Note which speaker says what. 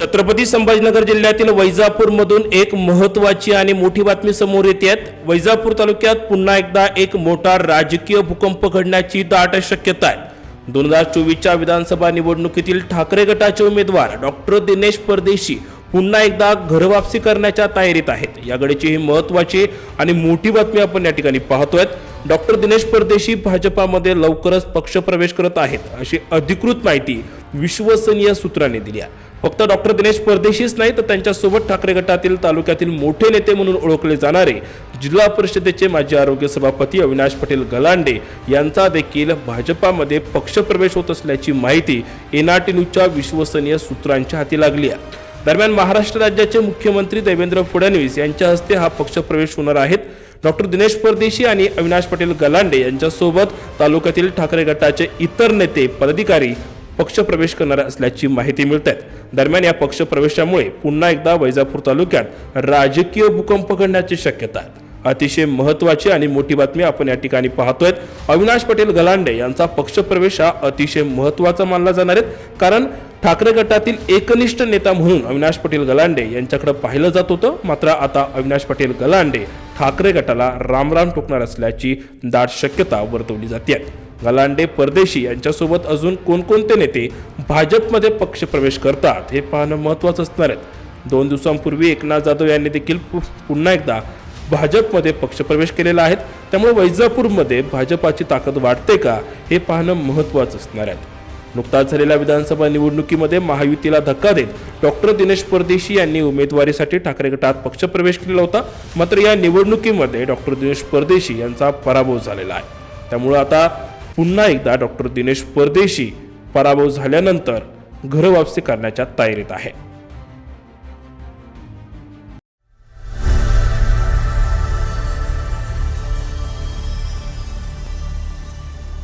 Speaker 1: छत्रपती संभाजीनगर जिल्ह्यातील वैजापूरमधून एक महत्वाची आणि मोठी बातमी समोर येते. वैजापूर तालुक्यात पुन्हा एकदा एक मोठा राजकीय भूकंप घडण्याची दाट शक्यता आहे. दोन हजार चोवीसच्या विधानसभा निवडणुकीतील ठाकरे गटाचे उमेदवार डॉक्टर दिनेश परदेशी पुन्हा एकदा घरवापसी करण्याच्या तयारीत आहेत. या ही महत्वाची आणि मोठी बातमी आपण या ठिकाणी पाहतोय डॉक्टर दिनेश परदेशी भाजपामध्ये लवकरच पक्षप्रवेश करत आहेत. अशी अधिकृत माहिती विश्वसनीय सूत्रांनी दिली आहे. फक्त डॉक्टर दिनेश परदेशीच नाही तर त्यांच्यासोबत ठाकरे गटातील तालुक्यातील मोठे नेते म्हणून ओळखले जाणारे जिल्हा परिषदेचे माजी आरोग्य सभापती अविनाश पटेल गलांडे यांचा देखील भाजपामध्ये पक्षप्रवेश होत असल्याची माहिती एनआरटी न्यूजच्या विश्वसनीय सूत्रांच्या हाती लागली आहे. दरम्यान महाराष्ट्र राज्याचे मुख्यमंत्री देवेंद्र फडणवीस यांच्या हस्ते हा पक्षप्रवेश होणार आहेत. डॉक्टर दिनेश परदेशी आणि अविनाश पटेल गलांडे यांच्यासोबत तालुक्यातील ठाकरे गटाचे इतर नेते पदाधिकारी पक्षप्रवेश करणार असल्याची माहिती मिळत आहे दरम्यान या पक्षप्रवेशामुळे पुन्हा एकदा वैजापूर तालुक्यात राजकीय भूकंप घडण्याची शक्यता आहे. अतिशय महत्वाची आणि मोठी बातमी आपण या ठिकाणी पाहतोय. अविनाश पटेल गलांडे यांचा पक्षप्रवेश हा अतिशय महत्त्वाचा मानला जाणार आहे. कारण ठाकरे गटातील एकनिष्ठ नेता म्हणून अविनाश पटेल गलांडे यांच्याकडे पाहिलं जात होतं. मात्र आता अविनाश पटेल गलांडे ठाकरे गटाला रामराम टोकणार असल्याची दाट शक्यता वर्तवली जाते. गलांडे परदेशी यांच्यासोबत अजून कोणकोणते नेते भाजपमध्ये पक्षप्रवेश करतात हे पाहणं महत्त्वाचं असणार आहे. दोन दिवसांपूर्वी एकनाथ जाधव यांनी देखील पु- पुन्हा एकदा भाजपमध्ये पक्षप्रवेश केलेला आहे. त्यामुळे वैजापूरमध्ये भाजपाची ताकद वाढते का हे पाहणं महत्त्वाचं असणार आहे. नुकताच झालेल्या विधानसभा निवडणुकीमध्ये महायुतीला धक्का देत डॉक्टर दिनेश परदेशी यांनी उमेदवारीसाठी ठाकरे गटात पक्षप्रवेश केलेला होता. मात्र या निवडणुकीमध्ये डॉक्टर दिनेश परदेशी यांचा पराभव झालेला आहे. त्यामुळं आता पुन्हा एकदा डॉक्टर दिनेश परदेशी पराभव झाल्यानंतर घरवापसी करण्याच्या तयारीत आहे.